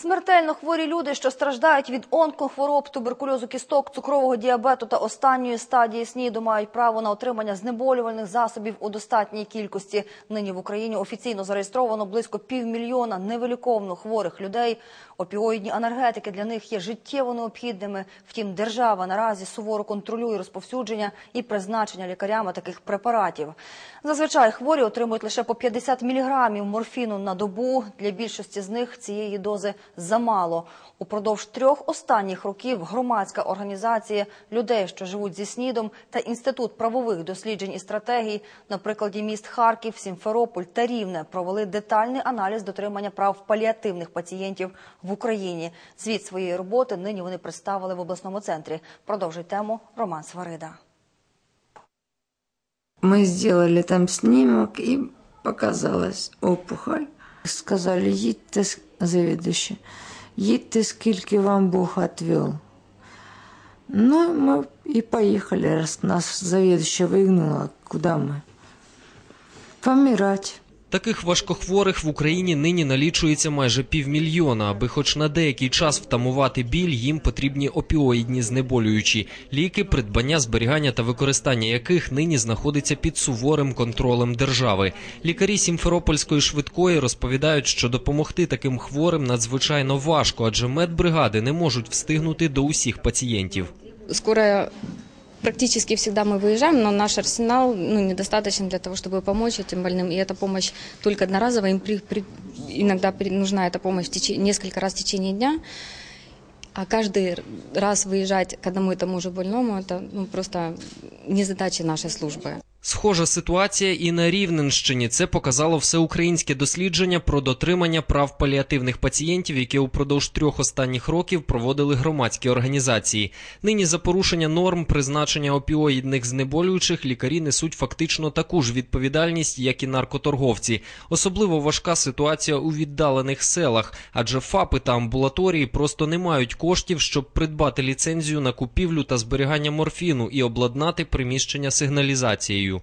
Смертельно хворі люди, що страждають від онкохвороб, туберкульозу кісток, цукрового діабету та останньої стадії СНІДу, мають право на отримання знеболювальних засобів у достатній кількості. Нині в Україні офіційно зареєстровано близько півмільйона невиліковно хворих людей. Опіоїдні анергетики для них є життєво необхідними. Втім, держава наразі суворо контролює розповсюдження і призначення лікарями таких препаратів. Зазвичай хворі отримують лише по 50 міліграмів морфіну на добу. Для більшості з них цієї дози замало. Упродовж трьох останніх років громадська організація людей, що живуть зі СНІДом, та інститут правових досліджень і стратегій на прикладі міст Харків, Сімферополь та Рівне провели детальний аналіз дотримання прав паліативних пацієнтів в Україні. Звіт своєї роботи нині вони представили в обласному центрі. Продовжує тему Роман Сварида. Мы сделали там снимок, и показалась опухоль. Сказали, їдьте, с- завідуючі, їдьте, скільки вам Бог отвел. Ну, мы и поехали, раз нас заведующая выгнала, куда мы? Помирать. Таких важкохворих в Україні нині налічується майже півмільйона. Аби хоч на деякий час втамувати біль, їм потрібні опіоїдні знеболюючі ліки, придбання, зберігання та використання яких нині знаходиться під суворим контролем держави. Лікарі Сімферопольської швидкої розповідають, що допомогти таким хворим надзвичайно важко, адже медбригади не можуть встигнути до усіх пацієнтів. Скорая практически всегда мы выезжаем, но наш арсенал ну, недостаточен для того, чтобы помочь этим больным. И эта помощь только одноразовая. Им при- при- иногда при- нужна эта помощь в тече- несколько раз в течение дня. А каждый раз выезжать к одному и тому же больному, это ну, просто не задача нашей службы. Схожа ситуація і на Рівненщині. Це показало всеукраїнське дослідження про дотримання прав паліативних пацієнтів, яке упродовж трьох останніх років проводили громадські організації. Нині за порушення норм призначення опіоїдних знеболюючих лікарі несуть фактично таку ж відповідальність, як і наркоторговці. Особливо важка ситуація у віддалених селах, адже ФАПи та амбулаторії просто не мають коштів, щоб придбати ліцензію на купівлю та зберігання морфіну і обладнати приміщення сигналізацією.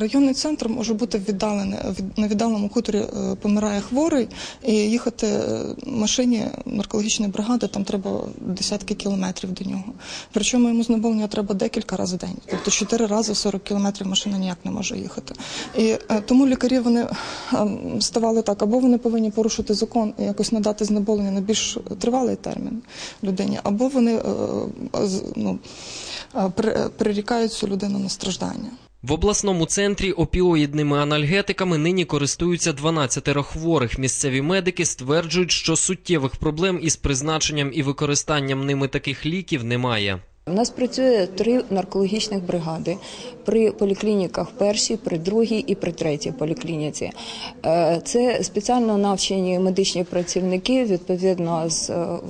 Районний центр може бути віддалений. Від- На віддаленому хуторі е, помирає хворий, і їхати е, машині наркологічної бригади там треба десятки кілометрів до нього. Причому йому знеболення треба декілька разів в день. Тобто чотири рази 40 кілометрів машина ніяк не може їхати. І е, тому лікарі вони е, ставали так, або вони повинні порушити закон і якось надати знеболення на більш тривалий термін людині, або вони ну, прирікають цю людину на страждання. В обласному центрі опіоїдними анальгетиками нині користуються 12 хворих. Місцеві медики стверджують, що суттєвих проблем із призначенням і використанням ними таких ліків немає. У нас працює три наркологічних бригади при поліклініках першій, при другій і при третій поліклініці. Е, Це спеціально навчені медичні працівники, відповідно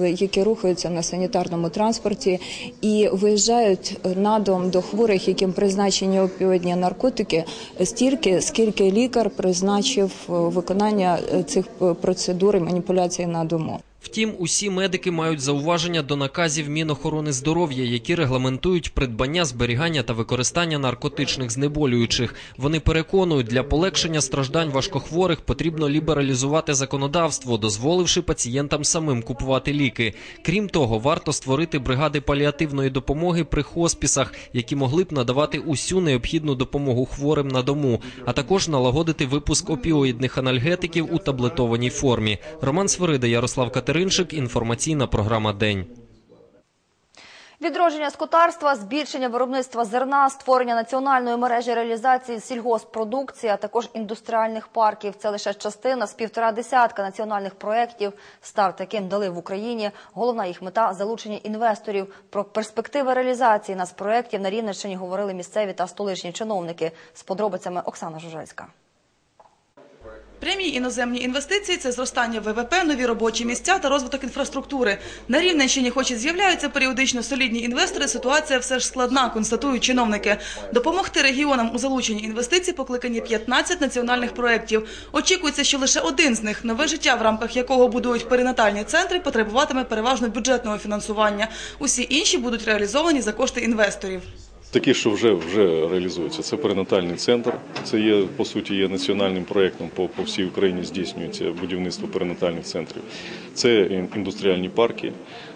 е, які рухаються на санітарному транспорті і виїжджають на дом до хворих, яким призначені опіоїдні наркотики, стільки, скільки лікар призначив е, виконання цих процедур і маніпуляцій на дому. Втім, усі медики мають зауваження до наказів Мінохорони здоров'я, які регламентують придбання, зберігання та використання наркотичних знеболюючих. Вони переконують, для полегшення страждань важкохворих потрібно лібералізувати законодавство, дозволивши пацієнтам самим купувати ліки. Крім того, варто створити бригади паліативної допомоги при хоспісах, які могли б надавати усю необхідну допомогу хворим на дому, а також налагодити випуск опіоїдних анальгетиків у таблетованій формі. Роман Свирида, Ярослав Катеринчик. Інформаційна програма День. Відродження скотарства, збільшення виробництва зерна, створення національної мережі реалізації сільгоспродукції, а також індустріальних парків – це лише частина з півтора десятка національних проєктів, старт яким дали в Україні. Головна їх мета – залучення інвесторів. Про перспективи реалізації нацпроєктів на Рівненщині говорили місцеві та столичні чиновники. З подробицями Оксана Жужельська. Прямі іноземні інвестиції це зростання ВВП, нові робочі місця та розвиток інфраструктури. На Рівненщині, хоч і з'являються періодично солідні інвестори, ситуація все ж складна, констатують чиновники. Допомогти регіонам у залученні інвестицій покликані 15 національних проєктів. Очікується, що лише один з них, нове життя, в рамках якого будують перинатальні центри, потребуватиме переважно бюджетного фінансування. Усі інші будуть реалізовані за кошти інвесторів. Такі, що вже вже реалізуються. Це перинатальний центр. Це є по суті є національним проєктом по, по всій Україні здійснюється будівництво перинатальних центрів. Це індустріальні парки,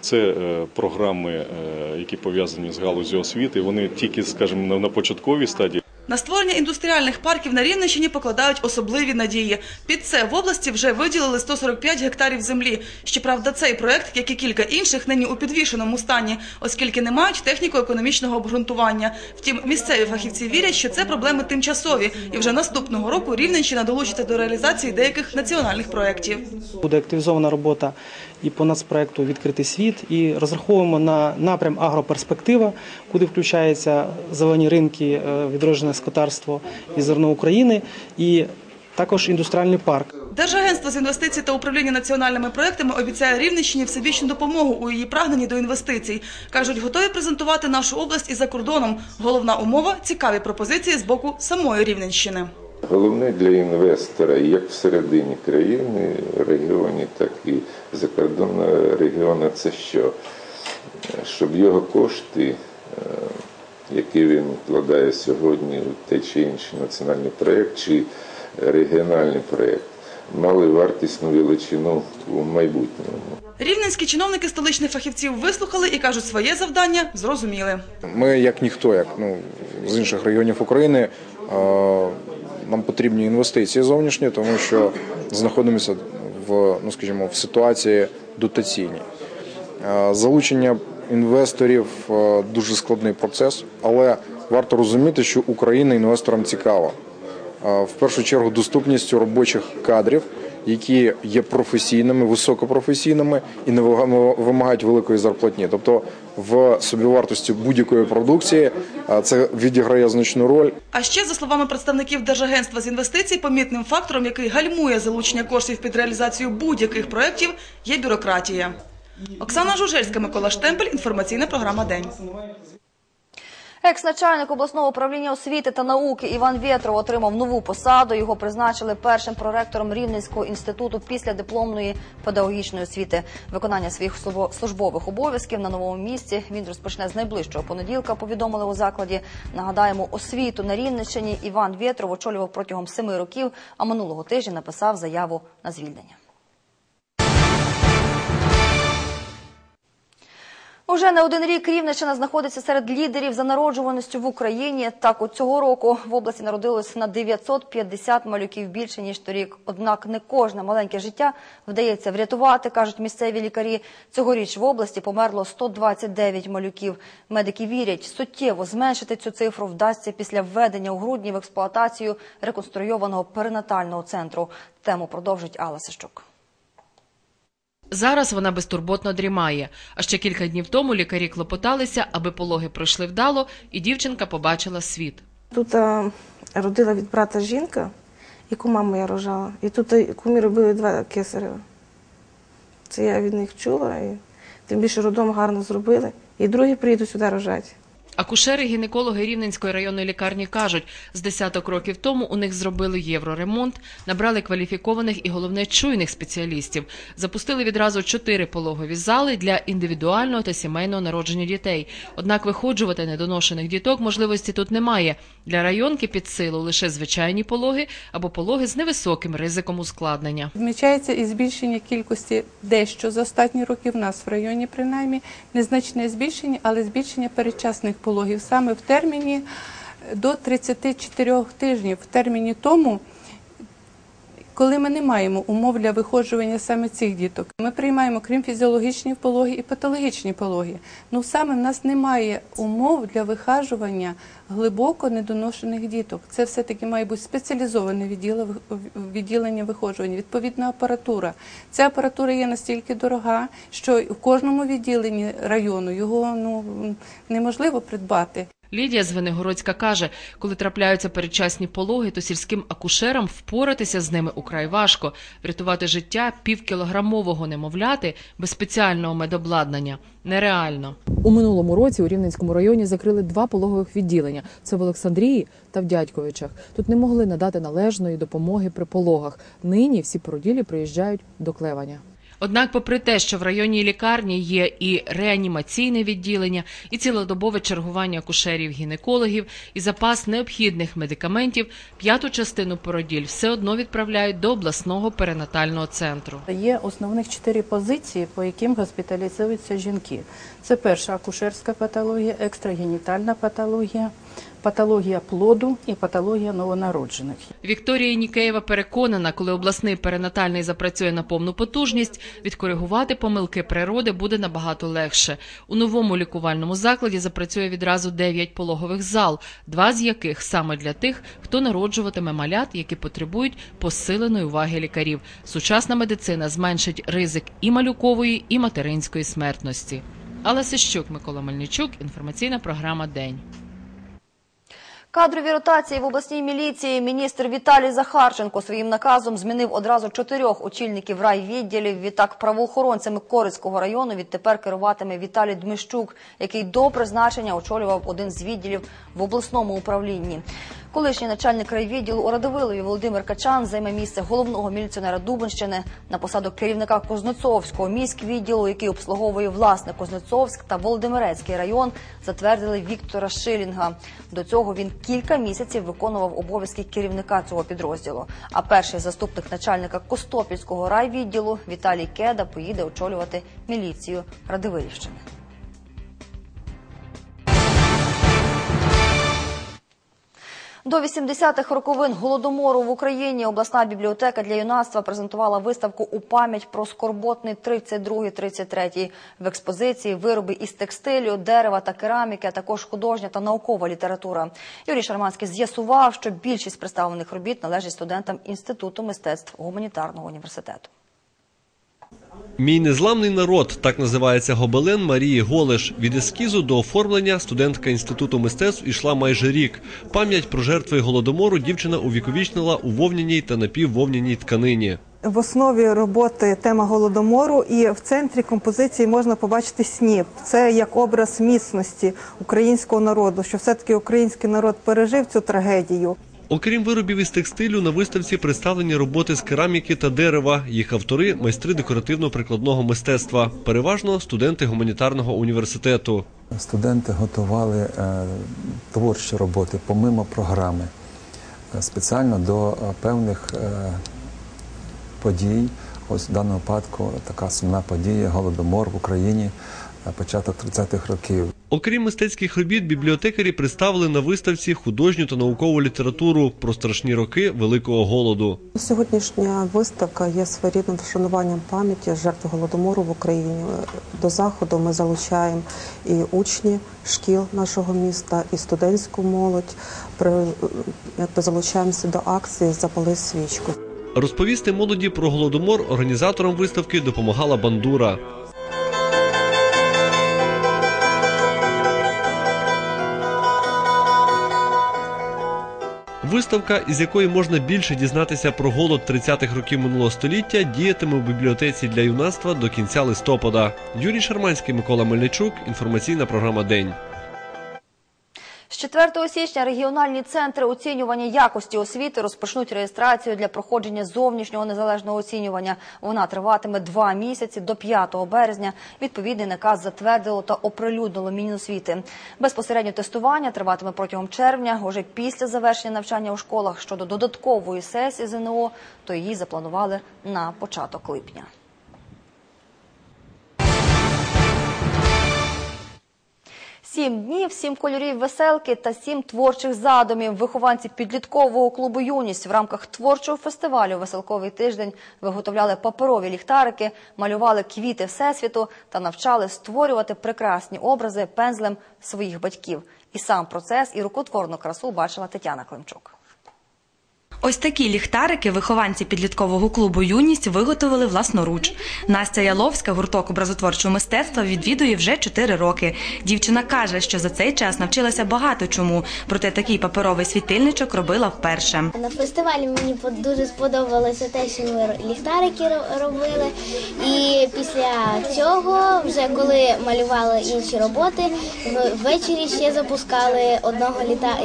це е, програми, е, які пов'язані з галузю освіти. Вони тільки, скажімо, на початковій стадії. На створення індустріальних парків на Рівненщині покладають особливі надії. Під це в області вже виділили 145 гектарів землі. Щоправда, цей проект, як і кілька інших, нині у підвішеному стані, оскільки не мають техніко-економічного обґрунтування. Втім, місцеві фахівці вірять, що це проблеми тимчасові, і вже наступного року Рівненщина долучиться до реалізації деяких національних проєктів. Буде активізована робота і по нацпроекту Відкритий світ, і розраховуємо на напрям агроперспектива, куди включаються зелені ринки, е, відроджене скотарство і зерно України, і також індустріальний парк. Держагентство з інвестицій та управління національними проектами обіцяє Рівненщині всебічну допомогу у її прагненні до інвестицій. Кажуть, готові презентувати нашу область і за кордоном. Головна умова цікаві пропозиції з боку самої Рівненщини. Головне для інвестора як всередині країни, регіоні, так і закордонного регіону це що? Щоб його кошти, які він вкладає сьогодні у той чи інший національний проєкт чи регіональний проєкт, мали вартісну величину у майбутньому. Рівненські чиновники столичних фахівців вислухали і кажуть, своє завдання зрозуміли. Ми, як ніхто, як ну з інших регіонів України, е, нам потрібні інвестиції зовнішні, тому що знаходимося в ну скажімо в ситуації дотаційній. Е, Залучення інвесторів е, дуже складний процес, але варто розуміти, що Україна інвесторам цікава. Е, В першу чергу доступністю робочих кадрів, які є професійними, високопрофесійними і не вимагають великої зарплатні. Тобто в собівартості будь-якої продукції е, це відіграє значну роль. А ще, за словами представників Держагентства з інвестицій, помітним фактором, який гальмує залучення коштів під реалізацію будь-яких проєктів, є бюрократія. Оксана Жужельська, Микола Штемпель, інформаційна програма «День». Екс-начальник обласного управління освіти та науки Іван Вєтров отримав нову посаду. Його призначили першим проректором Рівненського інституту після дипломної педагогічної освіти. Виконання своїх службо- службових обов'язків на новому місці він розпочне з найближчого понеділка. Повідомили у закладі. Нагадаємо, освіту на Рівненщині Іван Вєтров очолював протягом семи років, а минулого тижня написав заяву на звільнення. Уже не один рік Рівненщина знаходиться серед лідерів за народжуваністю в Україні. Так, от цього року в області народилось на 950 малюків більше ніж торік. Однак не кожне маленьке життя вдається врятувати, кажуть місцеві лікарі. Цьогоріч в області померло 129 малюків. Медики вірять, суттєво зменшити цю цифру вдасться після введення у грудні в експлуатацію реконструйованого перинатального центру. Тему продовжить Алла Сищук. Зараз вона безтурботно дрімає. А ще кілька днів тому лікарі клопоталися, аби пологи пройшли вдало, і дівчинка побачила світ. Тут а, родила від брата жінка, яку маму я рожала. І тут а, кумі робили два кесарева. Це я від них чула, і тим більше родом гарно зробили. І другі приїдуть сюди рожати. Акушери-гінекологи Рівненської районної лікарні кажуть, з десяток років тому у них зробили євроремонт, набрали кваліфікованих і головне чуйних спеціалістів, запустили відразу чотири пологові зали для індивідуального та сімейного народження дітей. Однак виходжувати недоношених діток можливості тут немає. Для районки під силу лише звичайні пологи або пологи з невисоким ризиком ускладнення. Відмічається і збільшення кількості дещо за останні роки в нас в районі, принаймні незначне збільшення, але збільшення передчасних пологів саме в терміні до 34 тижнів. В терміні тому, коли ми не маємо умов для виходжування саме цих діток, ми приймаємо крім фізіологічні пологи і патологічні пологи. Ну саме в нас немає умов для вихажування глибоко недоношених діток. Це все таки має бути спеціалізоване відділе- відділення виходжування, відповідна апаратура. Ця апаратура є настільки дорога, що в кожному відділенні району його ну неможливо придбати. Лідія Звенигородська каже, коли трапляються передчасні пологи, то сільським акушерам впоратися з ними украй важко. Врятувати життя півкілограмового немовляти без спеціального медобладнання нереально. У минулому році у Рівненському районі закрили два пологових відділення. Це в Олександрії та в Дядьковичах. Тут не могли надати належної допомоги при пологах. Нині всі породілі приїжджають до Клеваня. Однак, попри те, що в районній лікарні є і реанімаційне відділення, і цілодобове чергування акушерів-гінекологів, і запас необхідних медикаментів, п'яту частину породіль все одно відправляють до обласного перинатального центру. Є основних чотири позиції, по яким госпіталізуються жінки. Це перша акушерська патологія, екстрагенітальна патологія, патологія плоду і патологія новонароджених. Вікторія Нікеєва переконана, коли обласний перинатальний запрацює на повну потужність, відкоригувати помилки природи буде набагато легше. У новому лікувальному закладі запрацює відразу 9 пологових зал, два з яких саме для тих, хто народжуватиме малят, які потребують посиленої уваги лікарів. Сучасна медицина зменшить ризик і малюкової, і материнської смертності. Алла Сищук, Микола Мельничук, інформаційна програма День. Кадрові ротації в обласній міліції міністр Віталій Захарченко своїм наказом змінив одразу чотирьох очільників райвідділів. Відтак правоохоронцями Корицького району відтепер керуватиме Віталій Дмищук, який до призначення очолював один з відділів в обласному управлінні. Колишній начальник райвідділу у Радовилові Володимир Качан займе місце головного міліціонера Дубенщини на посаду керівника Кузнецовського міськвідділу, який обслуговує власне Кузнецовськ та Володимирецький район, затвердили Віктора Шилінга. До цього він кілька місяців виконував обов'язки керівника цього підрозділу. А перший заступник начальника Костопільського райвідділу Віталій Кеда поїде очолювати міліцію Радивилівщини. До 80-х роковин голодомору в Україні обласна бібліотека для юнацтва презентувала виставку у пам'ять про скорботний 32-33 в експозиції вироби із текстилю, дерева та кераміки, а також художня та наукова література. Юрій Шарманський з'ясував, що більшість представлених робіт належить студентам інституту мистецтв гуманітарного університету. Мій незламний народ так називається гобелен Марії Голеш. Від ескізу до оформлення студентка інституту мистецтв ішла майже рік. Пам'ять про жертви голодомору дівчина увіковічнила у вовняній та напіввовняній тканині. В основі роботи тема голодомору, і в центрі композиції можна побачити сніп. Це як образ міцності українського народу, що все-таки український народ пережив цю трагедію. Окрім виробів із текстилю, на виставці представлені роботи з кераміки та дерева. Їх автори майстри декоративно-прикладного мистецтва, переважно студенти гуманітарного університету. Студенти готували е, творчі роботи помимо програми е, спеціально до е, певних подій. Ось в даному випадку така сумна подія голодомор в Україні початок 30-х років. Окрім мистецьких робіт, бібліотекарі представили на виставці художню та наукову літературу про страшні роки Великого голоду. Сьогоднішня виставка є своєрідним вшануванням пам'яті жертв голодомору в Україні. До заходу ми залучаємо і учні шкіл нашого міста, і студентську молодь. При якби залучаємося до акції Запали свічку. Розповісти молоді про голодомор організаторам виставки допомагала бандура. Виставка, із якої можна більше дізнатися про голод 30-х років минулого століття, діятиме в бібліотеці для юнацтва до кінця листопада. Юрій Шарманський, Микола Мельничук. Інформаційна програма День. З 4 січня регіональні центри оцінювання якості освіти розпочнуть реєстрацію для проходження зовнішнього незалежного оцінювання. Вона триватиме два місяці до 5 березня. Відповідний наказ затвердило та оприлюднило Міносвіти. Безпосередньо тестування триватиме протягом червня. Уже після завершення навчання у школах щодо додаткової сесії ЗНО, то її запланували на початок липня. Сім днів, сім кольорів веселки та сім творчих задумів. Вихованці підліткового клубу Юність в рамках творчого фестивалю Веселковий тиждень виготовляли паперові ліхтарики, малювали квіти всесвіту та навчали створювати прекрасні образи пензлем своїх батьків. І сам процес і рукотворну красу бачила Тетяна Климчук. Ось такі ліхтарики вихованці підліткового клубу Юність виготовили власноруч. Настя Яловська, гурток образотворчого мистецтва, відвідує вже 4 роки. Дівчина каже, що за цей час навчилася багато чому, проте такий паперовий світильничок робила вперше. На фестивалі мені дуже сподобалося те, що ми ліхтарики робили. І після цього, вже коли малювали інші роботи, ввечері ще запускали одного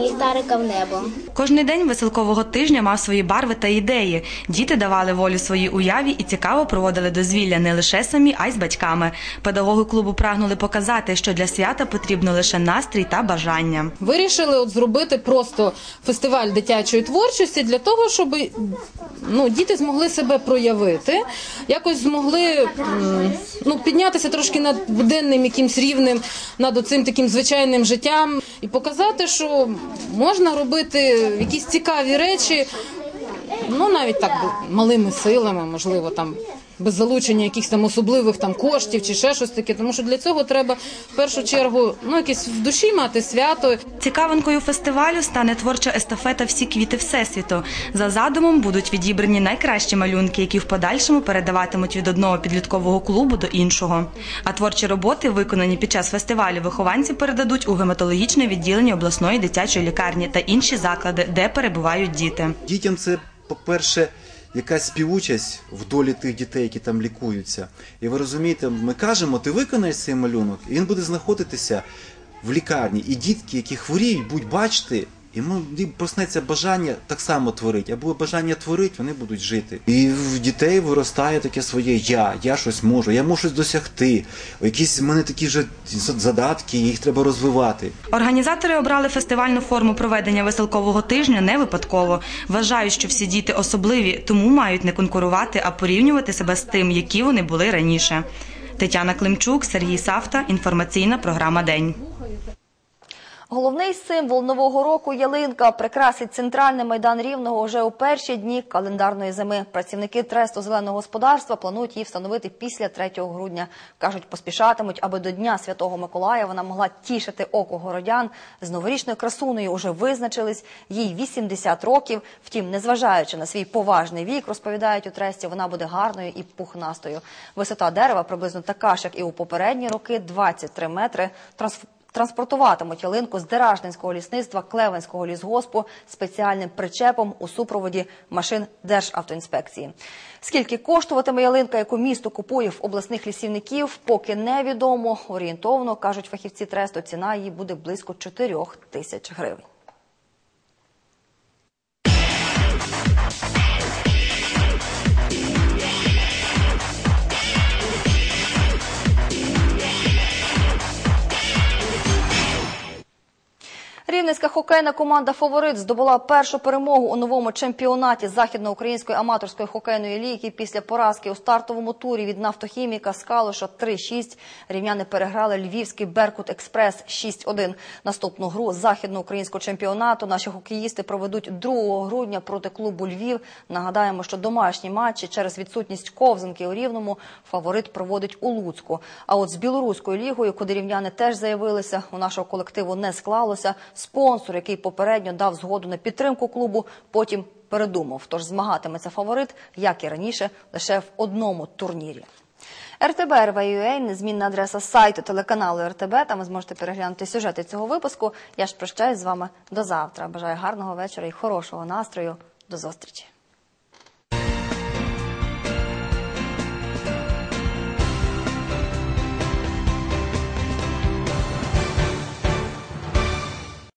ліхтарика в небо. Кожний день веселкового тижня мав свої барви та ідеї. Діти давали волю своїй уяві і цікаво проводили дозвілля не лише самі, а й з батьками. Педагоги клубу прагнули показати, що для свята потрібно лише настрій та бажання. Вирішили от зробити просто фестиваль дитячої творчості для того, щоб ну, діти змогли себе проявити, якось змогли ну, піднятися трошки над буденним якимсь рівнем, над оцим таким звичайним життям і показати, що можна робити якісь цікаві речі, ну навіть так малими силами, можливо, там. Без залучення якихось там особливих там коштів чи ще щось таке, тому що для цього треба в першу чергу ну якесь в душі мати свято. Цікавинкою фестивалю стане творча естафета Всі квіти всесвіту. За задумом будуть відібрані найкращі малюнки, які в подальшому передаватимуть від одного підліткового клубу до іншого. А творчі роботи, виконані під час фестивалю, вихованці передадуть у гематологічне відділення обласної дитячої лікарні та інші заклади, де перебувають діти. Дітям це, по-перше, якась співучасть в долі тих дітей, які там лікуються. І ви розумієте, ми кажемо, ти виконаєш цей малюнок, і він буде знаходитися в лікарні. І дітки, які хворіють, будуть бачити, йому проснеться бажання так само творити, або бажання творити, вони будуть жити. І в дітей виростає таке своє я, я щось можу, я можу щось досягти. Якісь в мене такі вже задатки, їх треба розвивати. Організатори обрали фестивальну форму проведення веселкового тижня не випадково. Вважають, що всі діти особливі, тому мають не конкурувати, а порівнювати себе з тим, які вони були раніше. Тетяна Климчук, Сергій Савта. Інформаційна програма День. Головний символ нового року ялинка прикрасить центральний майдан рівного вже у перші дні календарної зими. Працівники тресту зеленого господарства планують її встановити після 3 грудня. кажуть, поспішатимуть, аби до дня святого Миколая вона могла тішити око городян. З новорічною красунею уже визначились. Їй 80 років. Втім, незважаючи на свій поважний вік, розповідають у тресті, вона буде гарною і пухнастою. Висота дерева приблизно така ж, як і у попередні роки 23 метри. Транспортуватимуть ялинку з Деражненського лісництва Клевенського лісгоспу спеціальним причепом у супроводі машин Державтоінспекції. Скільки коштуватиме ялинка, яку місто купує в обласних лісівників, поки невідомо. Орієнтовно, кажуть фахівці тресту, ціна її буде близько 4 тисяч гривень. Рівненська хокейна команда «Фаворит» здобула першу перемогу у новому чемпіонаті Західноукраїнської аматорської хокейної ліги після поразки у стартовому турі від нафтохіміка з Калуша 3-6. Рівняни переграли львівський «Беркут Експрес» 6-1. Наступну гру західноукраїнського чемпіонату наші хокеїсти проведуть 2 грудня проти клубу «Львів». Нагадаємо, що домашні матчі через відсутність ковзанки у Рівному «Фаворит» проводить у Луцьку. А от з білоруською лігою, куди рівняни теж заявилися, у нашого колективу не склалося. Спонсор, який попередньо дав згоду на підтримку клубу, потім передумав. Тож змагатиметься фаворит, як і раніше, лише в одному турнірі. РТБ незмінна адреса сайту телеканалу РТБ. Там ви зможете переглянути сюжети цього випуску. Я ж прощаюсь з вами до завтра. Бажаю гарного вечора і хорошого настрою. До зустрічі.